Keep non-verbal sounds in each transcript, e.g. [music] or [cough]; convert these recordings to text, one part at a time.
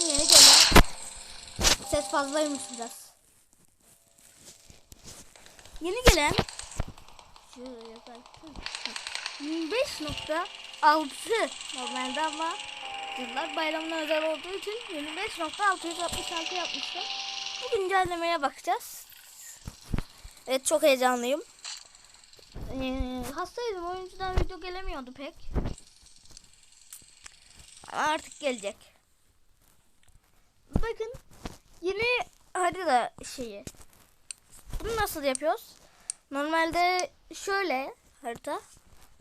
Yeni gelen ses fazlaymış biraz. Yeni gelen şuraya baksana. 25.6 normalde ama yıllar bayramına özel olduğu için 25.666 yapmışlar. Bu güncellemeye bakacağız. Evet çok heyecanlıyım. Ee, hastaydım oyuncudan video gelemiyordu pek. Ama artık gelecek. Bakın yeni harita şeyi. Bunu nasıl yapıyoruz? Normalde şöyle harita.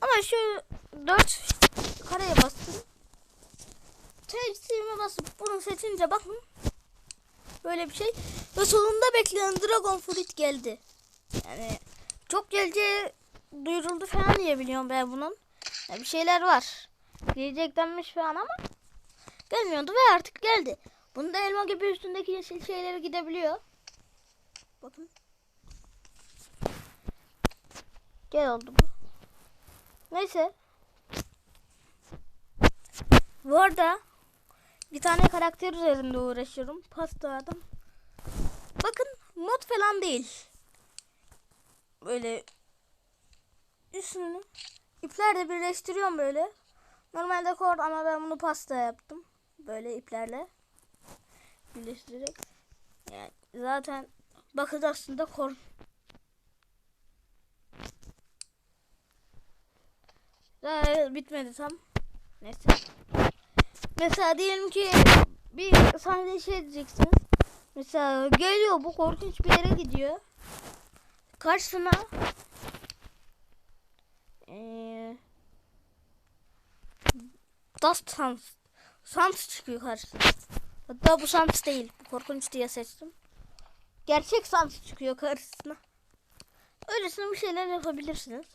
Ama şu dört kareye bastım. Tercihime basıp bunu seçince bakın. Böyle bir şey. Ve sonunda beklenen Dragon Fruit geldi. Yani çok geleceği duyuruldu falan diye biliyorum ben bunun. Ya bir şeyler var. Gelecek denmiş falan ama gelmiyordu ve artık geldi. Bunda elma gibi üstündeki yeşil şeyleri gidebiliyor. Bakın. Gel oldu bu. Neyse. Bu arada bir tane karakter üzerinde uğraşıyorum. Pasta adam. Bakın mod falan değil. Böyle üstünü iplerle birleştiriyorum böyle. Normalde kord ama ben bunu pasta yaptım. Böyle iplerle birleştirerek. Yani zaten bakın aslında kord. Daha bitmedi tam. Neyse. Mesela diyelim ki bir sahne şey diyeceksiniz. Mesela geliyor bu korkunç bir yere gidiyor. Karşısına eee Dust Sans Sans çıkıyor karşısına. Hatta bu Sans değil. Bu korkunç diye seçtim. Gerçek Sans çıkıyor karşısına. Öylesine bir şeyler yapabilirsiniz.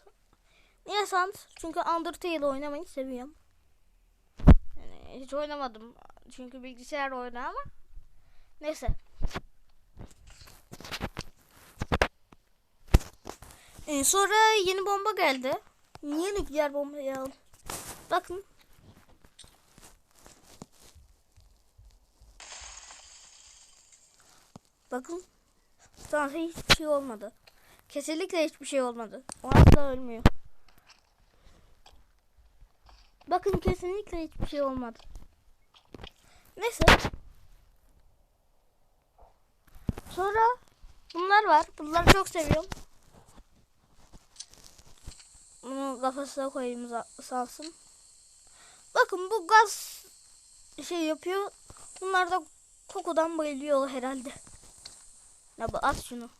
Niye Sans? Çünkü Undertale oynamayı seviyorum. Yani hiç oynamadım. Çünkü bilgisayar oyunu ama. Neyse. Ee, sonra yeni bomba geldi. Niye nükleer bombayı aldım? Bakın. Bakın. Sana hiçbir şey olmadı. Kesinlikle hiçbir şey olmadı. O asla ölmüyor. Bakın kesinlikle hiçbir şey olmadı. Neyse. Sonra bunlar var. Bunları çok seviyorum. Bunu kafasına koyayım salsın. Bakın bu gaz şey yapıyor. Bunlar da kokudan bayılıyor herhalde. Ya bu at şunu.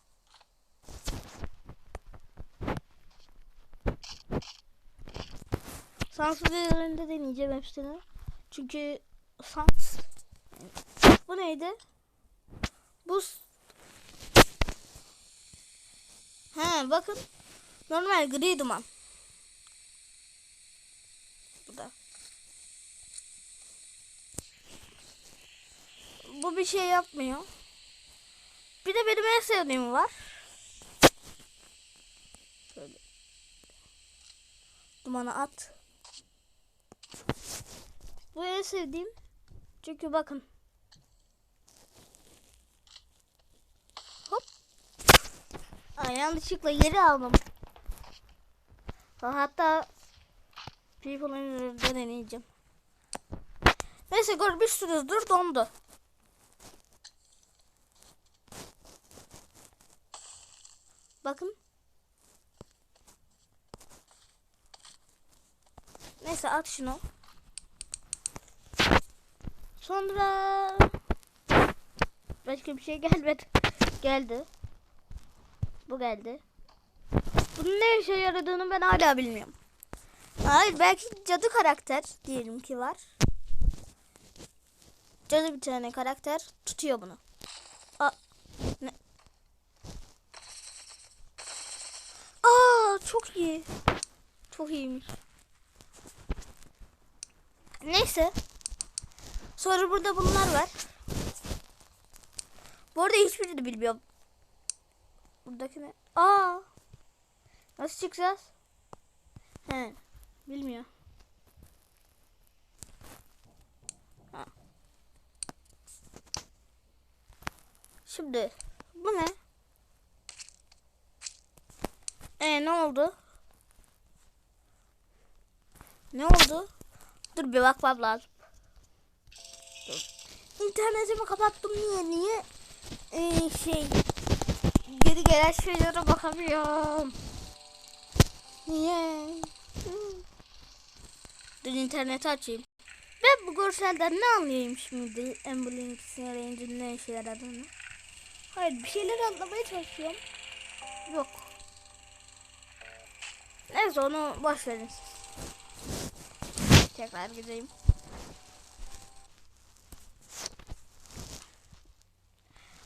Sansız üzerinde deneyeceğim hepsini. Çünkü sans. Bu neydi? Bu He bakın. Normal gri duman. Bu da. Bu bir şey yapmıyor. Bir de benim en sevdiğim var. Şöyle. Dumanı at. Bu en sevdiğim. Çünkü bakın. Hop. Ay, yanlışlıkla yeri aldım. Ha, Hatta People'ın deneyeceğim. Neyse görmüşsünüzdür dondu. Bakın. Neyse at şunu. Sonra başka bir şey [laughs] gelmedi. Geldi. Bu geldi. Bunun ne işe yaradığını ben hala bilmiyorum. Hayır belki cadı karakter diyelim ki var. Cadı bir tane karakter tutuyor bunu. Aa, ne? Çok iyi. Çok iyiymiş. Neyse. Sonra burada bunlar var. Bu arada hiçbirini bilmiyorum. Buradaki ne? Aa. Nasıl çıkacağız? He. Bilmiyor. Şimdi bu ne? E ne oldu? Ne oldu? Dur bir bakmam lazım. Dur. İnternetimi kapattım niye niye? Ee, şey geri gelen şeylere bakamıyorum. Niye? Dur interneti açayım. Ben bu görselden ne anlayayım şimdi Ambulance Range'in ne işe yaradığını? Hayır bir şeyler anlamaya çalışıyorum. Yok. Neyse onu boş verin. Tekrar gideyim.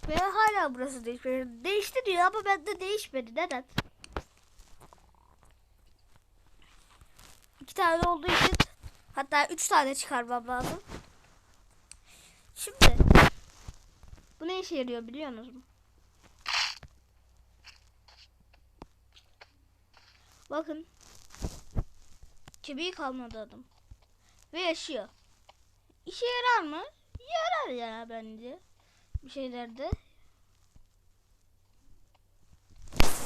Ve hala burası değişmedi. Değişti diyor ama bende değişmedi. Neden? İki tane olduğu için hatta üç tane çıkarmam lazım. Şimdi bu ne işe yarıyor biliyor musunuz? Bakın. Kemiği kalmadı adam. Ve yaşıyor. İşe yarar mı? Yarar ya bence. Bir şeylerde.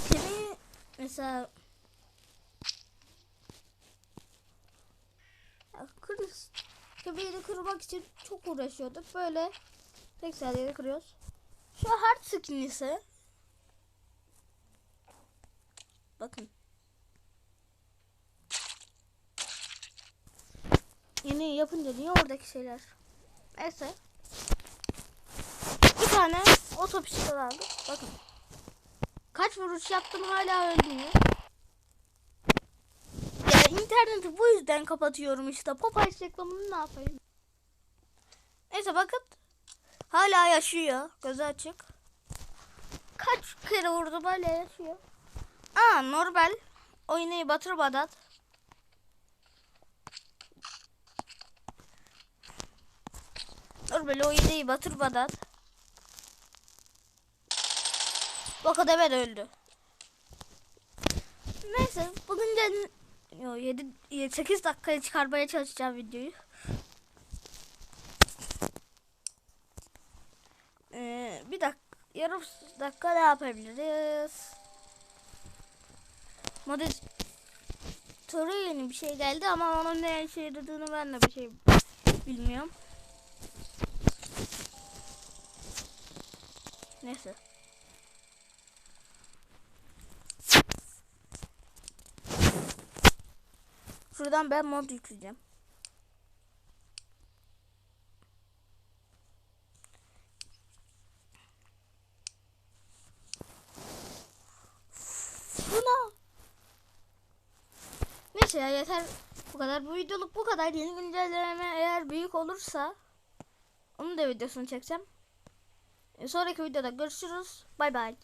Kemiği mesela kırız. Kemiğini kırmak için çok uğraşıyorduk. Böyle tek saniyede kırıyoruz. Şu hard skin ise bakın Yeni yapınca niye oradaki şeyler? Neyse. Bir tane otopsikal aldım. Bakın. Kaç vuruş yaptım hala ölmüyor. Ya interneti bu yüzden kapatıyorum işte. Popeyes reklamını ne yapayım? Neyse bakın. Hala yaşıyor. Gözü açık. Kaç kere vurdu böyle yaşıyor. Aa normal. Oyunu batırmadan. Dur böyle o ideyi batırmadan. Bak o hemen öldü. Neyse bugün de Yo, 7, 8 dakikaya çıkarmaya çalışacağım videoyu. Ee, bir dakika yarım dakika ne yapabiliriz? Moderatörü yeni bir şey geldi ama onun ne işe yaradığını ben de bir şey bilmiyorum. Neyse. Şuradan ben mod yükleyeceğim. Buna. Neyse ya yeter bu kadar. Bu videoluk bu kadar. Yeni güncelleme eğer büyük olursa onun da videosunu çekeceğim. Sonraki videoda görüşürüz. Bay bay.